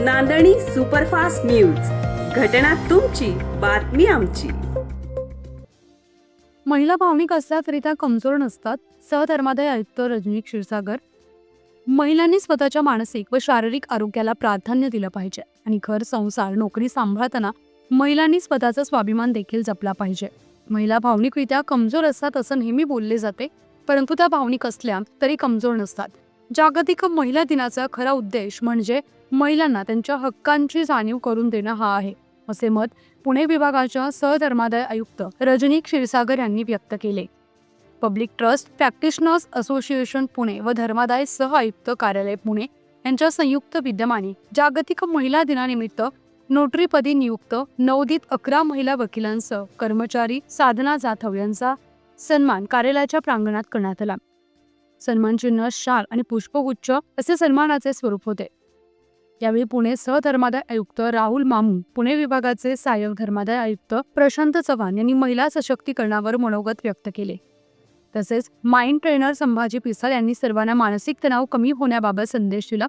नांदणी superfast news. घटना तुमची बातमी आमची. महिला भावनिक असल्या तरी त्या कमजोर नसतात सहधर्मादय आयुक्त रजनी क्षीरसागर. महिलांनी स्वतःच्या मानसिक व शारीरिक आरोग्याला प्राधान्य दिलं पाहिजे आणि घर संसार नोकरी सांभाळताना महिलांनी स्वतःचा स्वाभिमान देखील जपला पाहिजे. महिला भावनिकरित्या कमजोर असतात असं नेहमी बोलले जाते परंतु त्या भावनिक असल्या तरी कमजोर नसतात. जागतिक महिला दिनाचा खरा उद्देश म्हणजे महिलांना त्यांच्या हक्कांची जाणीव करून देणं हा आहे असे मत पुणे विभागाच्या सहधर्मादाय आयुक्त रजनी क्षीरसागर यांनी व्यक्त केले. Public trust practitioners association Pune व धर्मादाय सह आयुक्त कार्यालय पुणे यांच्या संयुक्त विद्यमाने जागतिक महिला दिनानिमित्त नोटरीपदी नियुक्त नवोदित अकरा महिला वकिलांसह कर्मचारी साधना जाधव यांचा सन्मान कार्यालयाच्या प्रांगणात करण्यात आला. सन्मानचिन्ह शाल आणि पुष्पगुच्छ असे सन्मानाचे स्वरूप होते. यावेळी पुणे सहधर्मादाय आयुक्त राहुल मामू पुणे विभागाचे सहाय्यक धर्मादाय आयुक्त प्रशांत चव्हाण यांनी महिला सशक्तीकरणावर मनोगत व्यक्त केले. तसेच माइंड ट्रेनर संभाजी पिसाल यांनी सर्वांना मानसिक तणाव कमी होण्याबाबत संदेश दिला.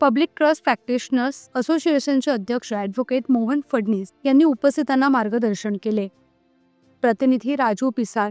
पब्लिक ट्रस्ट प्रॅक्टिशनर्स असोसिएशनचे अध्यक्ष ॲडव्होकेट मोहन फडणीस यांनी उपस्थितांना मार्गदर्शन केले. प्रतिनिधी राजू पिसाळ